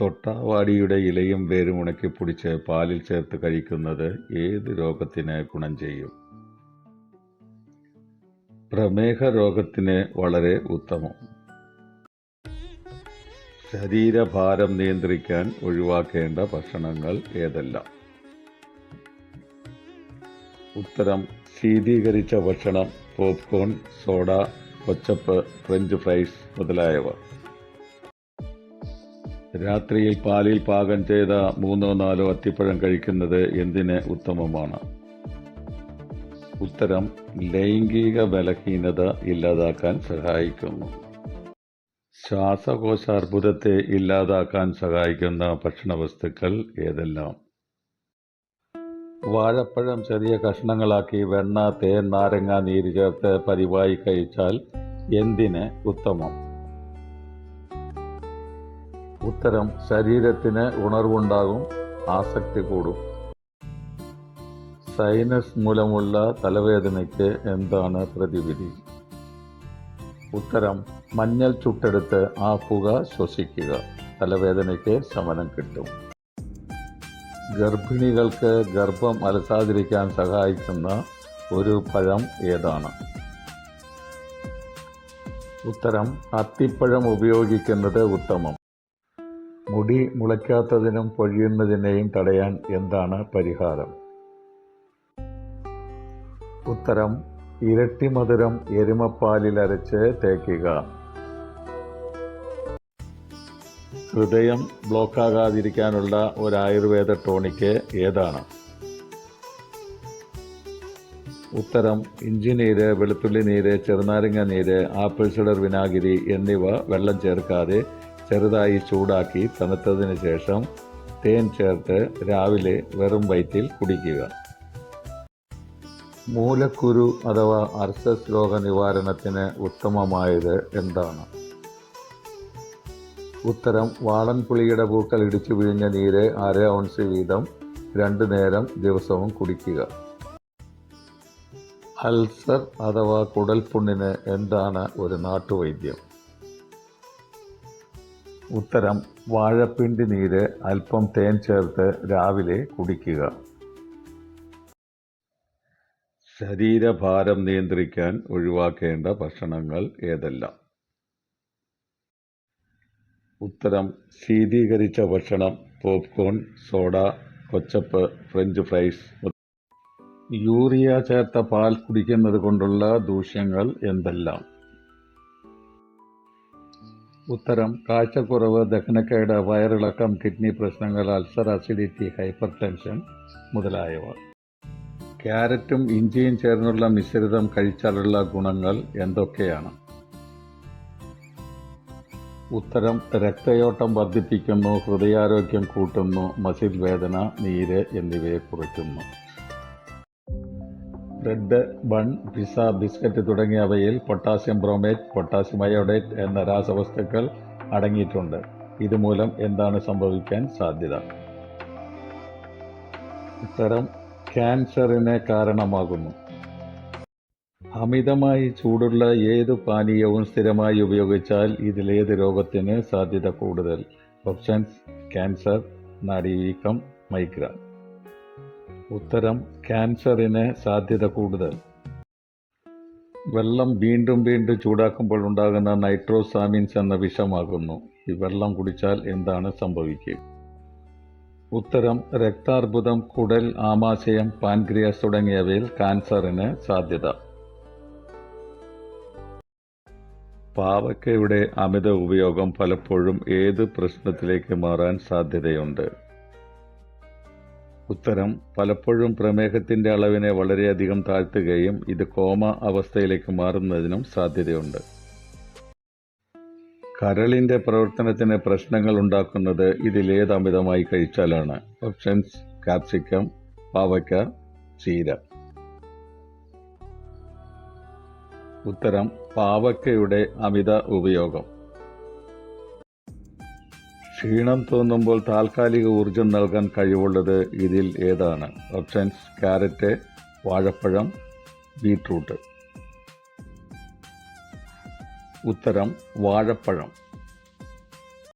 തൊട്ടാവാടിയുടെ ഇലയും വേരും ഉണക്കിപ്പൊടിച്ച് പാലിൽ ചേർത്ത് കഴിക്കുന്നത് ഏത് രോഗത്തിന് ഗുണം ചെയ്യും? പ്രമേഹ രോഗത്തിന് വളരെ ഉത്തമം. ശരീരഭാരം നിയന്ത്രിക്കാൻ ഒഴിവാക്കേണ്ട ഭക്ഷണങ്ങൾ ഏതെല്ലാം? ഉത്തരം ശീതീകരിച്ച ഭക്ഷണം popcorn soda ketchup french fries മുതലായവ. രാത്രിയിൽ പാലിൽ പാകം ചെയ്ത മൂന്നോ നാലോ അത്തിപ്പഴം കഴിക്കുന്നത് എന്തിന് ഉത്തമമാണ്? ഉത്തരം ലൈംഗിക ബലഹീനത ഇല്ലാതാക്കാൻ സഹായിക്കുന്നു. ശ്വാസകോശാർബുദത്തെ ഇല്ലാതാക്കാൻ സഹായിക്കുന്ന ഭക്ഷണവസ്തുക്കൾ ഏതെല്ലാം? വാഴപ്പഴം ചെറിയ കഷ്ണങ്ങളാക്കി വെണ്ണ തേൻ നാരങ്ങ നീര് ചേർത്ത് പതിവായി കഴിച്ചാൽ എന്തിന് ഉത്തമം? ഉത്തരം ശരീരത്തിന് ഉണർവുണ്ടാകും ആസക്തി കൂടും. സൈനസ് മൂലമുള്ള തലവേദനയ്ക്ക് എന്താണ് പ്രതിവിധി? ഉത്തരം മഞ്ഞൾ ചുട്ടെടുത്ത് ആ പുക ശ്വസിക്കുക. തലവേദനയ്ക്ക് ശമനം കിട്ടും. ഗർഭിണികൾക്ക് ഗർഭം അലസാതിരിക്കാൻ സഹായിക്കുന്ന ഒരു പഴം ഏതാണ്? ഉത്തരം അത്തിപ്പഴം ഉപയോഗിക്കുന്നത് ഉത്തമം. മുടി മുളയ്ക്കാത്തതിനും പൊഴിയുന്നതിനെയും തടയാൻ എന്താണ് പരിഹാരം? ഉത്തരം ഇരട്ടി മധുരം എരുമപ്പാലിൽ അരച്ച് തേക്കുക. ഹൃദയം ബ്ലോക്കാകാതിരിക്കാനുള്ള ഒരു ആയുർവേദ ടോണിക്ക് ഏതാണ്? ഉത്തരം ഇഞ്ചി നീര് വെളുത്തുള്ളി നീര് ചെറുനാരങ്ങ നീര് ആപ്പിൾ സിഡർ വിനാഗിരി എന്നിവ വെള്ളം ചേർക്കാതെ ചെറുതായി ചൂടാക്കി തണുത്തതിന് ശേഷം തേൻ ചേർത്ത് രാവിലെ വെറും വയറ്റിൽ കുടിക്കുക. മൂലക്കുരു അഥവാ അർസസ് രോഗ നിവാരണത്തിന് ഉത്തമമായത് എന്താണ്? ഉത്തരം വാളൻപുളിയുടെ പൂക്കൾ ഇടിച്ചു പിഴിഞ്ഞ നീര് അര ഔൺസ് വീതം രണ്ടു നേരം ദിവസവും കുടിക്കുക. അൾസർ അഥവാ കുടൽപുണ്ണിന് എന്താണ് ഒരു നാട്ടുവൈദ്യം? ഉത്തരം വാഴപ്പിണ്ടി നീര് അല്പം തേൻ ചേർത്ത് രാവിലെ കുടിക്കുക. ശരീരഭാരം നിയന്ത്രിക്കാൻ ഒഴിവാക്കേണ്ട ഭക്ഷണങ്ങൾ ഏതെല്ലാം? ഉത്തരം ശീതീകരിച്ച ഭക്ഷണം popcorn soda ketchup french fries. Urea ചേർത്ത പാൽ കുടിക്കുന്നത് കൊണ്ടുള്ള ദൂഷ്യങ്ങൾ എന്തെല്ലാം? ഉത്തരം കാഴ്ചക്കുറവ് ദഹനക്കേട് വയറിളക്കം കിഡ്നി പ്രശ്നങ്ങൾ അൾസർ അസിഡിറ്റി ഹൈപ്പർ ടെൻഷൻ മുതലായവ. ക്യാരറ്റും ഇഞ്ചിയും ചേർന്നുള്ള മിശ്രിതം കഴിച്ചാലുള്ള ഗുണങ്ങൾ എന്തൊക്കെയാണ്? ഉത്തരം രക്തയോട്ടം വർദ്ധിപ്പിക്കുന്നു ഹൃദയാരോഗ്യം കൂട്ടുന്നു മസിൽ വേദന നീര് എന്നിവയെ കുറയ്ക്കുന്നു ബ്രെഡ് ബൺ പിസ ബിസ്ക്കറ്റ് തുടങ്ങിയവയിൽ പൊട്ടാസ്യം ബ്രോമേറ്റ് പൊട്ടാസ്യം അയോഡേറ്റ് എന്ന രാസവസ്തുക്കൾ അടങ്ങിയിട്ടുണ്ട്. ഇതുമൂലം എന്താണ് സംഭവിക്കാൻ സാധ്യത? ഇത്തരം ക്യാൻസറിന് കാരണമാകുന്നു. അമിതമായി ചൂടുള്ള ഏത് പാനീയവും സ്ഥിരമായി ഉപയോഗിച്ചാൽ ഇതിലേത് രോഗത്തിന് സാധ്യത കൂടുതൽ? ഓപ്ഷൻസ് ക്യാൻസർ നാഡീവീക്കം മൈഗ്രാൻ. ഉത്തരം ക്യാൻസറിന് സാധ്യത കൂടുതൽ. വെള്ളം വീണ്ടും വീണ്ടും ചൂടാക്കുമ്പോൾ ഉണ്ടാകുന്ന നൈട്രോസാമിൻസ് എന്ന വിഷമാകുന്നു. ഈ വെള്ളം കുടിച്ചാൽ എന്താണ് സംഭവിക്കുക? ഉത്തരം രക്താർബുദം കുടൽ ആമാശയം പാൻക്രിയാസ് തുടങ്ങിയവയിൽ കാൻസറിന് സാധ്യത. പാവയ്ക്കയുടെ അമിത ഉപയോഗം പലപ്പോഴും ഏത് പ്രശ്നത്തിലേക്ക് മാറാൻ സാധ്യതയുണ്ട്? ഉത്തരം പലപ്പോഴും പ്രമേഹത്തിന്റെ അളവിനെ വളരെയധികം താഴ്ത്തുകയും ഇത് കോമ അവസ്ഥയിലേക്ക് മാറുന്നതിനും സാധ്യതയുണ്ട്. കരളിന്റെ പ്രവർത്തനത്തിന് പ്രശ്നങ്ങൾ ഉണ്ടാക്കുന്നത് ഇതിലേത് അമിതമായി കഴിച്ചാലാണ്? ഓപ്ഷൻസ് കാപ്സിക്കം പാവയ്ക്ക ചീര. ഉത്തരം പാവയ്ക്കയുടെ അമിത ഉപയോഗം. ക്ഷീണം തോന്നുമ്പോൾ താൽക്കാലിക ഊർജം നൽകാൻ കഴിവുള്ളത് ഇതിൽ ഏതാണ്? ഓപ്ഷൻസ് ക്യാരറ്റ് വാഴപ്പഴം ബീട്രൂട്ട്. ഉത്തരം വാഴപ്പഴം.